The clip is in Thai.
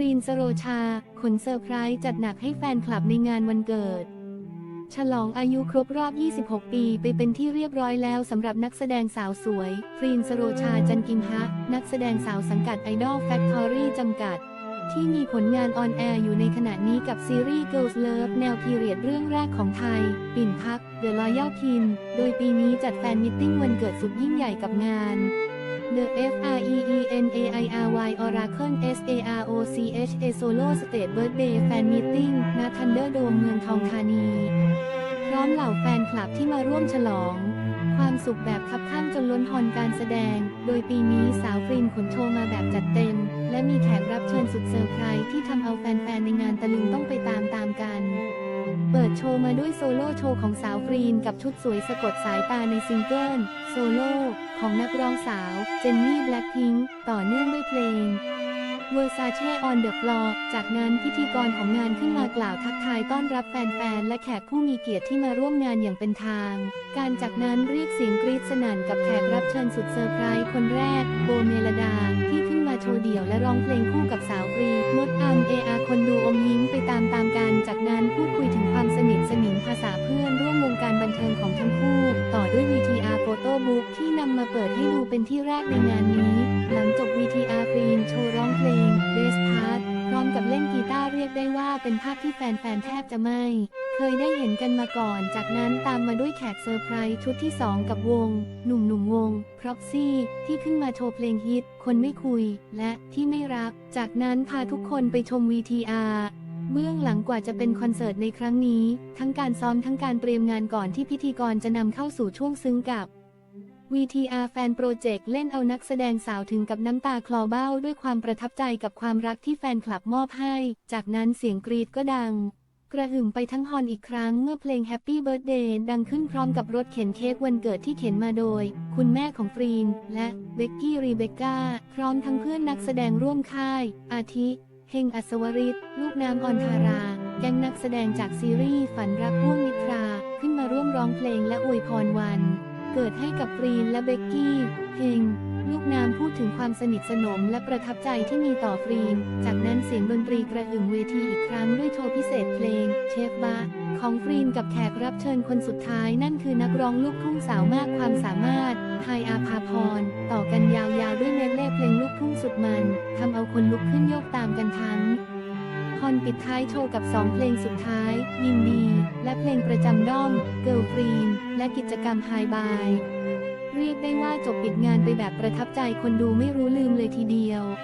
รีนสโรชา ขนเซอร์ไพรส์จัดหนักให้แฟนคลับในงานวันเกิด ฉลองอายุครบรอบ 26 ปีไปเป็นที่เรียบร้อยแล้วสำหรับนักแสดงสาวสวย ฟรีนสโรชาจันกิมฮะ นักแสดงสาวสังกัด Idol Factory จำกัด ที่มีผลงานออนแอร์อยู่ในขณะนี้กับซีรีส์ Girls Love แนวพีเรียดเรื่องแรกของไทย ปิ่นพัก The Royal Pin โดยปีนี้จัดแฟนมิทติ้งวันเกิดสุดยิ่งใหญ่กับงาน The F R E E N A I R Y Oracle S A R O C H A Solo State Birthday Fan Meeting ณ Thunderdome เมืองทองธานี พร้อมเหล่าแฟนคลับที่มาร่วมฉลอง ความสุขแบบคับข้างจนล้นฮอนการแสดง โดยปีนี้สาวฟรินขนโชว์มาแบบจัดเต็ม และมีแขกรับเชิญสุดเซอร์ไพรส์ที่ทำเอาแฟนๆในงานตะลึงต้องไปตามตามกัน เปิดโชว์มาด้วยโซโล่โชว์ของสาวฟรีนกับชุดสวยสะกดสายตาในซิงเกิล โซโล่ของนักร้องสาว เจนนี่แบล็คพิงค์ต่อเนื่องด้วยเพลงเวอร์ซาเช่ออนเดอะฟลอร์จากนั้นพิธีกรของงานขึ้นมากล่าวทักทายต้อนรับแฟนๆ และแขกผู้มีเกียรติที่มาร่วมงานอย่างเป็นทาง การจากนั้นเรียกเสียงกรี๊ดสนั่นกับแขกรับเชิญสุดเซอร์ไพรส์คนแรก โบเมลดา ที่ขึ้นมาโชว์เดี่ยวและร้องเพลงคู่กับสาวฟรีมดอัมเออาคนดูอมยิ้มไปตามตามๆกัน จากนั้นพูดคุย ภาษาเพื่อนร่วมวงการบันเทิงของทั้งคู่ ต่อด้วย VTR โฟโต้บุ๊กที่นำมาเปิดให้ดูเป็นที่แรกในงานนี้ หลังจบ VTR ฟรีนโชว์ร้องเพลง Best Part พร้อมกับเล่นกีตาร์เรียกได้ว่าเป็นภาพที่แฟนๆ แทบจะไม่ เคยได้เห็นกันมาก่อน จากนั้นตามมาด้วยแขกเซอร์ไพรส์ชุดที่ 2 กับวง หนุ่มหนุ่มๆวง Proxy ที่ขึ้นมาโชว์เพลงฮิต คนไม่คุย และที่ไม่รัก จากนั้นพาทุกคนไปชม VTR เบื้องหลังกว่าจะเป็นคอนเสิร์ตในครั้งนี้ ทั้งการซ้อมทั้งการเตรียมงานก่อนที่พิธีกรจะนำเข้าสู่ช่วงซึ้งกับ VTR แฟนโปรเจกต์เล่นเอานักแสดงสาวถึงกับน้ำตาคลอเบ้าด้วยความประทับใจกับความรักที่แฟนคลับมอบให้ จากนั้นเสียงกรีดก็ดัง กระหึ่มไปทั้งฮอลอีกครั้งเมื่อเพลง Happy Birthday ดังขึ้นพร้อมกับรถเข็นเค้กวันเกิดที่เข็นมาโดย คุณแม่ของฟรีน และเบ็กกี้รีเบคก้าพร้อมทั้งเพื่อนนักแสดงร่วมค่าย อาทิ เฮงอัศวริศลูกน้ำออนทาราแก๊งนักแสดงจากซีรีส์ฝันรักพ่วงนิทรา ขึ้นมาร่วมร้องเพลงและอวยพรวัน เกิดให้กับฟรีนและเบกกี้เฮงลูกน้ำพูดถึงความสนิทสนมและประทับใจที่มีต่อฟรีน จากนั้นเสียงดนตรีกระหึ่มเวทีอีกครั้งด้วยโชว์พิเศษเพลง เชฟบาของฟรีนกับแขกรับเชิญคนสุดท้ายนั่นคือนักร้องลูกทุ่งสาวมากความสามารถไฮอาภาพร ต่อกันยาวๆด้วยเมดเล่เพลงลูกทุ่งสุดมันทำเอาคนลุกขึ้นโยกตามกันทั้ง คอนปิดท้ายโชว์กับ 2 เพลงสุดท้าย ยินดี และเพลงประจำด้อม เกิลฟรีน และกิจกรรมไฮบาย เรียกได้ว่าจบปิดงานไปแบบประทับใจคนดูไม่รู้ลืมเลยทีเดียว